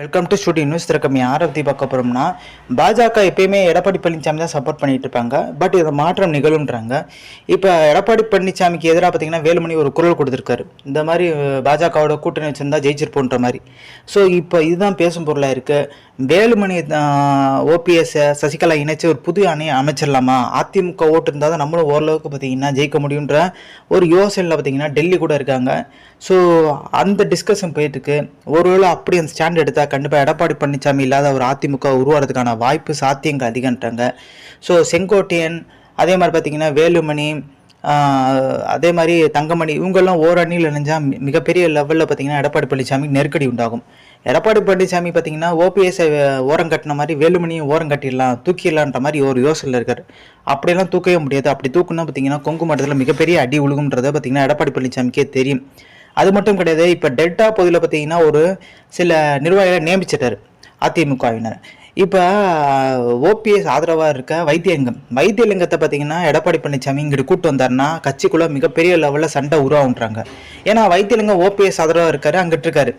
Welcome to studio news திறக்கம் யாரை பற்றி பார்க்க போகிறோம்னா பாஜக எப்பயுமே எடப்பாடி பழனிசாமி தான் சப்போர்ட் பண்ணிட்டு இருப்பாங்க. பட் இதை மாற்றம் நிகழும்ன்றாங்க. இப்போ எடப்பாடி பழனிசாமிக்கு எதிராக பார்த்தீங்கன்னா வேலுமணி ஒரு குரல் கொடுத்துருக்காரு. இந்த மாதிரி பாஜகவோட கூட்டணி வச்சிருந்தா ஜெயிச்சிருப்போன்ற மாதிரி. ஸோ இப்போ இதுதான் பேசும் பொருளாக இருக்குது வேலுமணி ஓபிஎஸ் சசிகலா இணைச்சி ஒரு புது அணையை அமைச்சிடலாமா? அதிமுக ஓட்டு இருந்தால் தான் நம்மளும் ஓரளவுக்கு பார்த்தீங்கன்னா ஜெயிக்க முடியுன்ற ஒரு யோசனையில் பார்த்தீங்கன்னா டெல்லி கூட இருக்காங்க. ஸோ அந்த டிஸ்கஷன் போயிட்டுருக்கு ஒருவேளை அப்படி அந்த ஸ்டாண்ட் எடுத்தால் கண்டிப்பாக எடப்பாடி பழனிசாமி இல்லாத ஒரு அதிமுக உருவாகிறதுக்கான வாய்ப்பு சாத்தியங்கள் அதிகன்றாங்க. ஸோ செங்கோட்டையன் அதே மாதிரி பார்த்திங்கன்னா வேலுமணி அதே மாதிரி தங்கமணி இவங்கெல்லாம் ஓரணியில் இணைஞ்சால் மிகப்பெரிய லெவலில் பார்த்தீங்கன்னா எடப்பாடி பழனிசாமி நெருக்கடி உண்டாகும். எடப்பாடி பழனிசாமி பார்த்திங்கன்னா ஓபிஎஸ்ஐ ஓரம் கட்டின மாதிரி வேலுமணியும் ஓரம் கட்டிடலாம் தூக்கிடலான்ற மாதிரி ஒரு யோசனையில் இருக்கார். அப்படியெல்லாம் தூக்கவே முடியாது. அப்படி தூக்குனா பார்த்தீங்கன்னா கொங்கு மட்டத்தில் மிகப்பெரிய அடி உழுகுன்றதை பார்த்தீங்கன்னா எடப்பாடி பழனிசாமிக்கே தெரியும். அது மட்டும் கிடையாது இப்போ டெல்டா பகுதியில் பார்த்தீங்கன்னா ஒரு சில நிர்வாகிகளை நியமிச்சிட்டாரு அதிமுகவினர். இப்போ ஓபிஎஸ் ஆதரவாக இருக்க வைத்தியலிங்கம். வைத்தியலிங்கத்தை பார்த்தீங்கன்னா எடப்பாடி பழனிசாமி இங்கிட்டு கூட்டு வந்தாருன்னா கட்சிக்குள்ளே மிகப்பெரிய லெவலில் சண்டை உருவாகுன்றாங்க ஏன்னா வைத்தியலிங்கம் ஓபிஎஸ் ஆதரவாக இருக்காரு அங்கிட்டு இருக்காரு.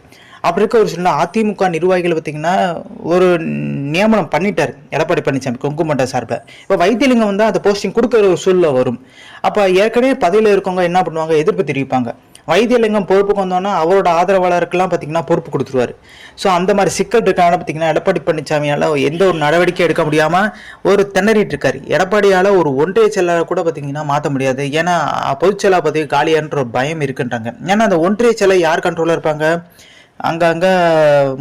அப்படி இருக்க ஒரு சில அதிமுக நிர்வாகிகள் பார்த்தீங்கன்னா ஒரு நியமனம் பண்ணிட்டார் எடப்பாடி பழனிசாமி கொங்கு மண்டல சார்பில் இப்போ வைத்தியலிங்கம் வந்து அந்த போஸ்டிங் கொடுக்குற ஒரு சூழ்நிலை வரும். அப்போ ஏற்கனவே பதவியில் இருக்கவங்க என்ன பண்ணுவாங்க எதிர்ப்பு தெரிவிப்பாங்க. வைத்தியலிங்கம் பொறுப்புக்கு வந்தோன்னா அவரோட ஆதரவாளருக்கெல்லாம் பார்த்தீங்கன்னா பொறுப்பு கொடுத்துருவாரு. ஸோ அந்த மாதிரி சிக்கல் இருக்கான பார்த்தீங்கன்னா எடப்பாடி பழனிசாமியால் எந்த ஒரு நடவடிக்கை எடுக்க முடியாமல் ஒரு திணறிட்டு இருக்காரு. எடப்பாடியால் ஒரு ஒன்றிய செயலாளர் கூட பார்த்தீங்கன்னா மாற்ற முடியாது. ஏன்னா பொதுச்செயலாக பதவி காலியான்ற ஒரு பயம் இருக்குன்றாங்க. ஏன்னா அந்த ஒன்றிய செயலை யார் கண்ட்ரோலில் இருப்பாங்க? அங்கங்கே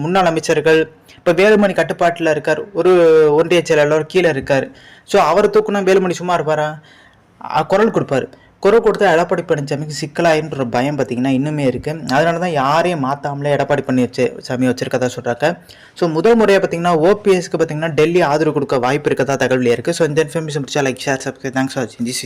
முன்னாள் அமைச்சர்கள் இப்போ வேலுமணி கட்டுப்பாட்டில் இருக்கார். ஒரு ஒன்றிய செயலாளர் கீழே இருக்கார். ஸோ அவர் தூக்குனா வேலுமணி சும்மா இருப்பாரா? குரல் கொடுப்பாரு. குரல் கொடுத்தா எடப்பாடி பழனிசாமிக்கு சிக்கலாயின்ற பயம் பார்த்தீங்கன்னா இன்னுமே இருக்குது அதனால தான் யாரையும் மாற்றாமலே எடப்பாடி பண்ணி வச்சு சாமி வச்சிருக்கதா சொல்கிறாங்க ஸோ முதல் முறையாக பார்த்தீங்கன்னா ஓபிஎஸ்க்கு பார்த்தீங்கன்னா டெல்லி ஆதரவு கொடுக்க வாய்ப்பு இருக்கதா தகவல் இருக்குது ஸோ இந்த இன்ஃபர்மேஷன் பிடிச்சா like share subscribe thanks for வாட்சிங் தி